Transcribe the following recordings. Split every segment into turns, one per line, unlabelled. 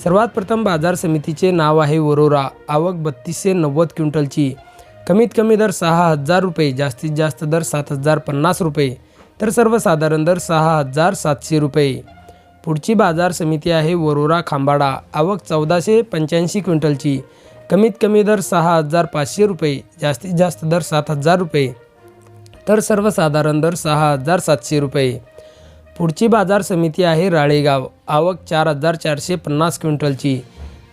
सर्वात प्रथम बाजार समितीचे नाव आहे वरोरा. आवक बत्तीसशे नव्वद क्विंटलची. कमीत कमी दर सहा हजार रुपये जास्तीत जास्त दर सात हजार पन्नास रुपये तर सर्वसाधारण दर सहा हजार सातशे रुपये. पुढची बाजार समिती आहे वरोरा खांबाडा. आवक चौदाशे पंच्याऐंशी क्विंटलची. कमीत कमी दर सहा हजार पाचशे रुपये जास्तीत जास्त दर सात हजार रुपये तर सर्वसाधारण दर सहा हजार सातशे रुपये. पुढची बाजार समिती आहे राळेगाव. आवक चार हजार चारशे पन्नास क्विंटलची.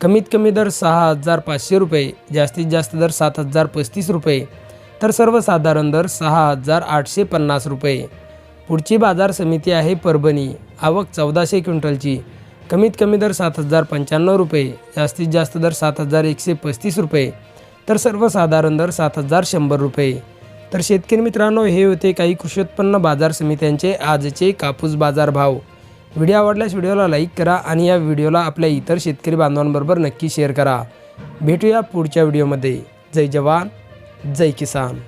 कमीत कमी दर सहा हजार पाचशे रुपये जास्तीत जास्त दर सात हजार पस्तीस रुपये तर सर्वसाधारण दर सहा हजार आठशे पन्नास रुपये. पुढची बाजार समिती आहे परभणी. आवक चौदाशे क्विंटलची. कमीत कमी दर सात हजार पंच्याण्णव रुपये जास्तीत जास्त दर सात हजार एकशे पस्तीस रुपये तर सर्वसाधारण दर सात हजार शंभर रुपये. तर शेतकरी मित्रांनो हे होते काही कृषी उत्पन्न बाजार समित्यांचे आजचे कापूस बाजार भाव. व्हिडिओ आवडल्यास व्हिडिओला लाईक करा आणि या व्हिडिओला आपल्या इतर शेतकरी बांधवांबरोबर नक्की शेअर करा. भेटूया पुढच्या व्हिडिओमध्ये. जय जवान जय किसान.